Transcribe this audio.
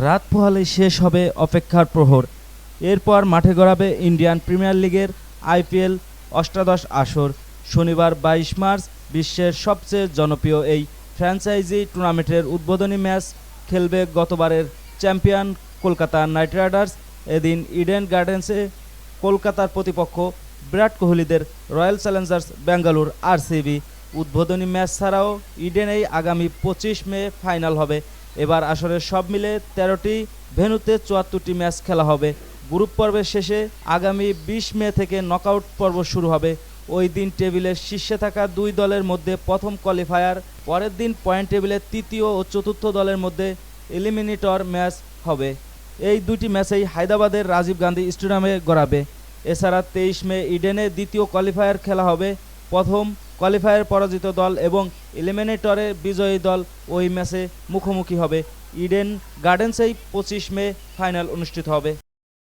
রাত পোহালে শেষ হবে অপেক্ষার প্রহর। এরপর মাঠে গড়াবে ইন্ডিয়ান প্রিমিয়ার লিগের আইপিএল অষ্টাদশ আসর। শনিবার বাইশ মার্চ বিশ্বের সবচেয়ে জনপ্রিয় এই ফ্র্যাঞ্চাইজি টুর্নামেন্টের উদ্বোধনী ম্যাচ খেলবে গতবারের চ্যাম্পিয়ন কলকাতা নাইট রাইডার্স। এদিন ইডেন গার্ডেন্সে কলকাতার প্রতিপক্ষ বিরাট কোহলিদের রয়্যাল চ্যালেঞ্জার্স বেঙ্গালুর আরসিবি উদ্বোধনী ম্যাচ ছাড়াও ইডেনেই আগামী পঁচিশ মে ফাইনাল হবে। এবার আসরের সব মিলে তেরোটি ভেন্যুতে চুয়াত্তরটি ম্যাচ খেলা হবে। গ্রুপ পর্বের শেষে আগামী বিশ মে থেকে নকআউট পর্ব শুরু হবে। ওই দিন টেবিলের শীর্ষে থাকা দুই দলের মধ্যে প্রথম কোয়ালিফায়ার, পরের দিন পয়েন্ট টেবিলের তৃতীয় ও চতুর্থ দলের মধ্যে এলিমিনেটর ম্যাচ হবে। এই দুটি ম্যাচেই হায়দ্রাবাদের রাজীব গান্ধী স্টেডিয়ামে গড়াবে। এছাড়া তেইশ মে ইডেনে দ্বিতীয় কোয়ালিফায়ার খেলা হবে। প্রথম কোয়ালিফায়ার পরাজিত দল এবং এলিমিনেটরে বিজয়ী দল ওই ম্যাচে মুখোমুখি হবে। ইডেন গার্ডেন্সেই পঁচিশ মে ফাইনাল অনুষ্ঠিত হবে।